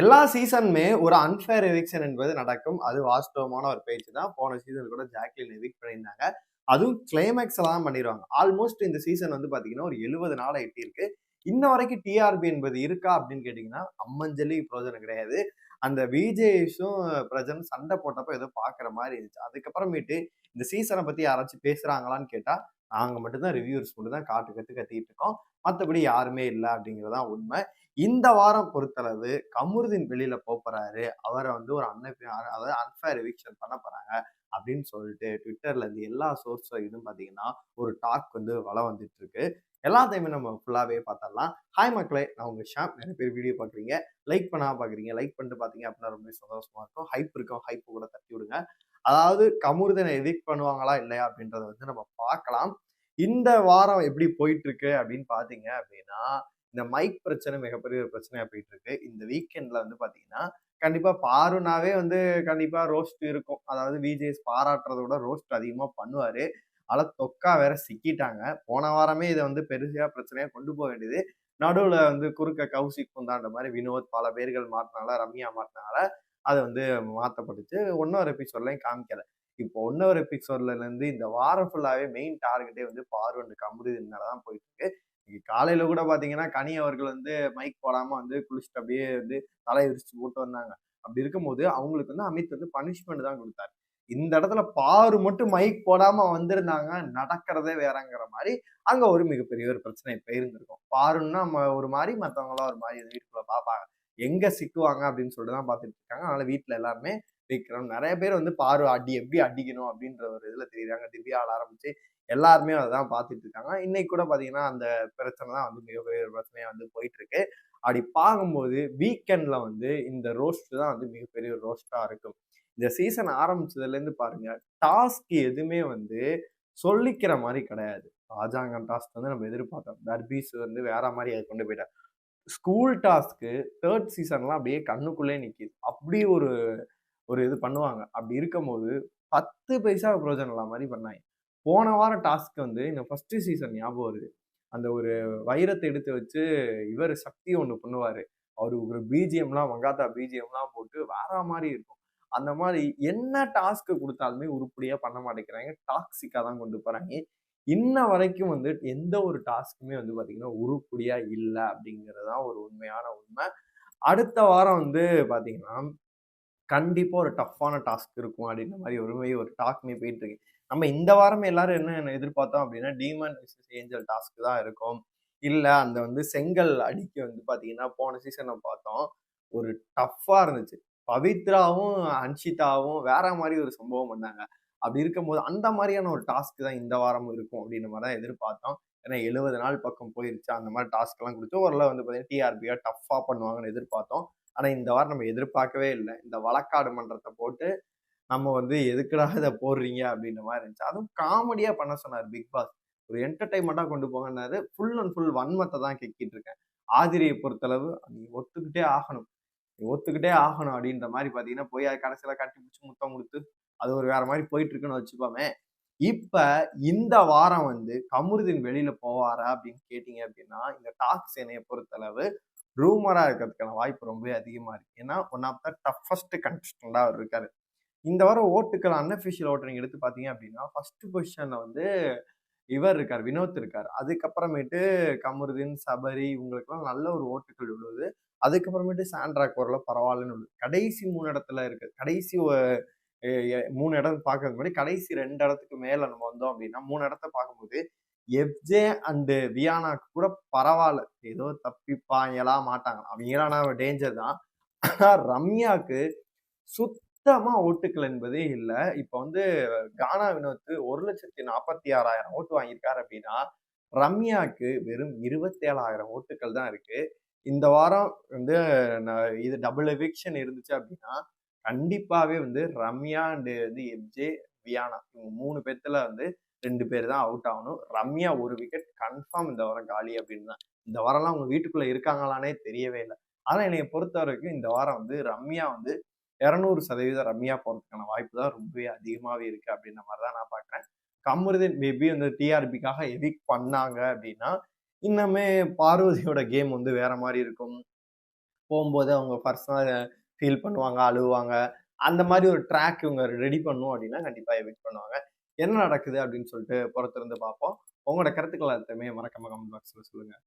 எல்லா சீசனுமே ஒரு unfair eviction என்பது நடக்கும். அது வாஸ்தவமான ஒரு பேச்சு தான். போன சீசன் கூட ஜாக்லின் எவிக் பண்ணியிருந்தாங்க. அதுவும் கிளைமேக்ஸ் தான் பண்ணிடுவாங்க. ஆல்மோஸ்ட் இந்த சீசன் வந்து பார்த்தீங்கன்னா ஒரு எழுபது நாள் எட்டியிருக்கு. இன்ன வரைக்கும் டிஆர்பி என்பது இருக்கா அப்படின்னு கேட்டிங்கன்னா அம்மஞ்சலி பிரோஜனம் கிடையாது. அந்த விஜேஷும் பிரஜன் சண்டை போட்டப்போ ஏதோ பார்க்குற மாதிரி இருந்துச்சு. அதுக்கப்புறமேட்டு இந்த சீசனை பற்றி யாராச்சும் பேசுகிறாங்களான்னு கேட்டால் நாங்கள் மட்டும்தான் ரிவ்யூர்ஸ் மட்டும் தான் காட்டு கற்று கத்திட்டு இருக்கோம். மற்றபடி யாருமே இல்லை அப்படிங்கிறதான் உண்மை. இந்த வாரம் பொறுத்தளவு கமுருதீன் வெளியில போறாரு. அவரை வந்து ஒரு அன்னை அதாவது அன்ஃபேர் எவிக்ஷன் பண்ண போறாங்க அப்படின்னு சொல்லிட்டு ட்விட்டர்ல இருந்து எல்லா சோர்ஸ் இதுவும் பார்த்தீங்கன்னா ஒரு டாக் வந்து வளம் வந்துட்டு இருக்கு. எல்லாத்தையுமே நம்ம ஃபுல்லாகவே பார்த்தரலாம் ஹாய் மக்களே நான் உங்கள் ஷாம். நிறைய பேர் வீடியோ பார்க்குறீங்க லைக் பண்ணால் பார்க்குறீங்க லைக் பண்ணிட்டு பார்த்தீங்க அப்படின்னா ரொம்ப சந்தோஷமாக இருக்கும். ஹைப் இருக்கும். ஹைப்பு கூட தட்டி விடுங்க. அதாவது கமுருதனை எவிக் பண்ணுவாங்களா இல்லையா அப்படின்றத வந்து நம்ம பார்க்கலாம். இந்த வாரம் எப்படி போயிட்டு இருக்கு அப்படின்னு பாத்தீங்க அப்படின்னா இந்த மைக் பிரச்சனை மிகப்பெரிய ஒரு பிரச்சனையா போயிட்டு இருக்கு இந்த வீக்கெண்ட்ல வந்து பாத்தீங்கன்னா கண்டிப்பா பாருனாவே வந்து கண்டிப்பா ரோஸ்ட் இருக்கும். அதாவது விஜேஸ் பாராட்டுறத விட ரோஸ்ட் அதிகமா பண்ணுவாரு. அல தொக்கா வேற சிக்கிட்டாங்க. போன வாரமே இதை வந்து பெருசா பிரச்சனையா கொண்டு போக வேண்டியது. நடுவுல வந்து குறுக்க கௌசிக் குந்தாண்ட மாதிரி வினோத் பல பேர்கள் மாட்டினால ரம்யா மாட்டினால அதை வந்து மாற்றப்பட்டுச்சு ஒன்னொரு எபிசோட்லையும் காமிக்கல. இப்போ ஒன்னொரு எபிசோட்லேருந்து இந்த வாரம் ஃபுல்லாகவே மெயின் டார்கெட்டே வந்து பார்வண்டு கமுருதின் தான் போயிட்டு இருக்கு இன்னைக்கு காலையில கூட பாத்தீங்கன்னா கனி அவர்கள் வந்து மைக் போடாம வந்து குளிச்சுட்டு அப்படியே வந்து தலை விரிச்சு போட்டு வந்தாங்க. அப்படி இருக்கும்போது அவங்களுக்கு வந்து அமித் வந்து பனிஷ்மெண்ட் தான் கொடுத்தாரு. இந்த இடத்துல பாரு மட்டும் மைக் போடாம வந்திருந்தாங்க நடக்கிறதே வேறங்கிற மாதிரி அங்க ஒரு மிகப்பெரிய ஒரு பிரச்சனை போயிருந்திருக்கும். இருந்திருக்கும் பாருன்னா ஒரு மாதிரி மற்றவங்களாம் ஒரு மாதிரி வீட்டுக்குள்ள பார்ப்பாங்க எங்க சிக்குவாங்க அப்படின்னு சொல்லிட்டு தான் பார்த்துட்டு இருக்காங்க. அதனால வீட்டுல எல்லாருமே விக்ரம் நிறைய பேர் வந்து பாரு அடி எப்படி அடிக்கணும் அப்படின்ற ஒரு இதுல தெரியுறாங்க. திவ்யாவில் ஆரம்பிச்சு எல்லாருமே அதை தான் பார்த்துட்டு இருக்காங்க. இன்னைக்கு கூட பாத்தீங்கன்னா அந்த பிரச்சனை தான் வந்து மிகப்பெரிய ஒரு பிரச்சனையா வந்து போயிட்டு இருக்கு அப்படி பார்க்கும்போது வீக்கெண்ட்ல வந்து இந்த ரோஸ்ட் தான் வந்து மிகப்பெரிய ஒரு ரோஸ்டா இருக்கும். இந்த சீசன் ஆரம்பிச்சதுல இருந்து பாருங்க டாஸ்க் எதுவுமே வந்து சொல்லிக்கிற மாதிரி கிடையாது. ராஜாங்கம் டாஸ்க் வந்து நம்ம எதிர்பார்த்தோம். தர்பீஸ் வந்து வேற மாதிரி அதை கொண்டு போயிட்டார். ஸ்கூல் டாஸ்க்கு தேர்ட் சீசன்லாம் அப்படியே கண்ணுக்குள்ளே நிற்கிது அப்படி ஒரு ஒரு இது பண்ணுவாங்க. அப்படி இருக்கும்போது பத்து பைசா பிரோஜனம் இல்லாத மாதிரி பண்ணாங்க. போன வாரம் டாஸ்க் வந்து இந்த ஃபர்ஸ்ட் சீசன் ஞாபகம் வருது. அந்த ஒரு வைரத்தை எடுத்து வச்சு இவர் சக்தி ஒன்று பண்ணுவார். அவர் ஒரு பிஜிஎம்லாம் வங்காத்தா பிஜிஎம்லாம் போட்டு வேற மாதிரி இருக்கும். அந்த மாதிரி என்ன டாஸ்க்கு கொடுத்தாலுமே உருப்படியாக பண்ண மாட்டேங்கிறாங்க. டாக்ஸிக்காக தான் கொண்டு போகிறாங்க இன்ன வரைக்கும் வந்து எந்த ஒரு டாஸ்க்குமே வந்து பார்த்தீங்கன்னா உருப்படியாக இல்லை அப்படிங்கிறது தான் ஒரு உண்மையான உண்மை. அடுத்த வாரம் வந்து பார்த்தீங்கன்னா கண்டிப்பாக ஒரு டஃப்பான டாஸ்க் இருக்கும் அப்படின்ற மாதிரி ஒரு ஒரு டாக்மே போயிட்டு இருக்கு நம்ம இந்த வாரமே எல்லாரும் என்ன எதிர்பார்த்தோம் அப்படின்னா டீமன் விசஸ் ஏஞ்சல் டாஸ்க் தான் இருக்கும். இல்லை அந்த வந்து செங்கல் அடிக்க வந்து பார்த்தீங்கன்னா போன சீசனை பார்த்தோம். ஒரு டஃப்பாக இருந்துச்சு. பவித்ராவும் அன்ஷிதாவும் வேற மாதிரி ஒரு சம்பவம் பண்ணாங்க. அப்படி இருக்கும்போது அந்த மாதிரியான ஒரு டாஸ்க் தான் இந்த வாரமும் இருக்கும் அப்படின்ற மாதிரி தான் எதிர்பார்த்தோம். ஏன்னா எழுபது நாள் பக்கம் போயிருச்சு. அந்த மாதிரி டாஸ்க் எல்லாம் கொடுத்து ஓரளவு வந்து பார்த்தீங்கன்னா டிஆர்பியா டஃப்பாக பண்ணுவாங்கன்னு எதிர்பார்த்தோம். ஆனால் இந்த வாரம் நம்ம எதிர்பார்க்கவே இல்லை. இந்த வழக்காடு மன்றத்தை போட்டு நம்ம வந்து எதுக்குடா இதை போடுறீங்க அப்படின்ற மாதிரி இருந்துச்சு. அதுவும் காமெடியாக பண்ண சொன்னார் பிக் பாஸ் ஒரு என்டர்டைன்மெண்ட்டாக கொண்டு போங்கன்னாரு. ஃபுல் அண்ட் ஃபுல் வன்மத்தை தான் கேட்கிட்டு இருக்கேன். ஆதிரியை பொறுத்தளவு நீ ஒத்துக்கிட்டே ஆகணும். நீ ஒத்துக்கிட்டே ஆகணும் அப்படின்ற மாதிரி பார்த்தீங்கன்னா போய் அது கடைசியில் கட்டி பிடிச்சி முத்தம் கொடுத்து அது ஒரு வேற மாதிரி போயிட்டு இருக்குன்னு வச்சுப்போமே இப்ப இந்த வாரம் வந்து கமுருதின் வெளியில போவாரா அப்படின்னு கேட்டீங்க அப்படின்னா இந்த டாக் சேனையை பொறுத்தளவு ரூமரா இருக்கிறதுக்கான வாய்ப்பு ரொம்ப அதிகமா இருக்கு. ஏன்னா ஒன் ஆஃப் த டஃபஸ்ட் கண்டஸ்டண்டா அவர் இருக்காரு. இந்த வாரம் ஓட்டுக்கள் அன்அஃபிஷியல் ஓட்டு நீங்க எடுத்து பார்த்தீங்க அப்படின்னா ஃபர்ஸ்ட் பொசிஷன்ல வந்து இவர் இருக்கார் வினோத் இருக்கார். அதுக்கப்புறமேட்டு கமருதீன் சபரி இவங்களுக்குலாம் நல்ல ஒரு ஓட்டுகள் உள்ளது. அதுக்கப்புறமேட்டு சாண்ட்ரா கோரில் பரவாயில்லன்னு உள்ளது. கடைசி மூணு இடத்துல இருக்கு கடைசி மூணு இடத்த பார்க்கறதுக்கு முன்னாடி கடைசி ரெண்டு இடத்துக்கு மேலே நம்ம வந்தோம் அப்படின்னா மூணு இடத்த பார்க்கும்போது எஃப்ஜே அண்டு வியானாக்கு கூட பரவாயில்ல. ஏதோ தப்பிப்பாங்களா மாட்டாங்க அவங்களான டேஞ்சர் தான். ஆனால் ரம்யாவுக்கு சுத்தமாக சுத்தமா ஓட்டுக்கள் என்பதே இல்லை. இப்போ வந்து கானா வினோத்து ஒரு லட்சத்தி நாற்பத்தி ஆறாயிரம் ஓட்டு வாங்கியிருக்காரு அப்படின்னா ரம்யாவுக்கு வெறும் இருபத்தேழாயிரம் ஓட்டுக்கள் தான் இருக்கு. இந்த வாரம் வந்து இது டபுள் எவிக்ஷன் இருந்துச்சு அப்படின்னா கண்டிப்பாகவே வந்து ரம்யா அண்டு வந்து எப்ஜே வியானா இவங்க மூணு பேர்த்துல வந்து ரெண்டு பேர் தான் அவுட் ஆகணும். ரம்யா ஒரு விக்கெட் கன்ஃபார்ம் இந்த வாரம் காலி அப்படின்னு தான். இந்த வாரம்லாம் அவங்க வீட்டுக்குள்ளே இருக்காங்களானே தெரியவே இல்லை. ஆனால் என்னை பொறுத்த வரைக்கும் இந்த வாரம் வந்து ரம்யா வந்து இரநூறு சதவீதம் ரம்யா போகிறதுக்கான வாய்ப்பு தான் ரொம்பவே அதிகமாகவே இருக்குது அப்படின்ற மாதிரி தான் நான் பார்க்குறேன். கமருதீன் மேபி வந்து டிஆர்பிக்காக எவிக் பண்ணாங்க அப்படின்னா இன்னுமே பார்வதியோட கேம் வந்து வேற மாதிரி இருக்கும். போகும்போது அவங்க பர்சனல் ஃபீல் பண்ணுவாங்க, அழுவாங்க. அந்த மாதிரி ஒரு ட்ராக் இவங்க ரெடி பண்ணும் அப்படின்னா கண்டிப்பாக எவிட் பண்ணுவாங்க. என்ன நடக்குது அப்படின்னு சொல்லிட்டு பொறுத்திருந்து பார்ப்போம். உங்களோட கருத்துக்கள் எல்லாத்தையுமே மறக்காம கமெண்ட் பாக்ஸில் சொல்லுங்கள்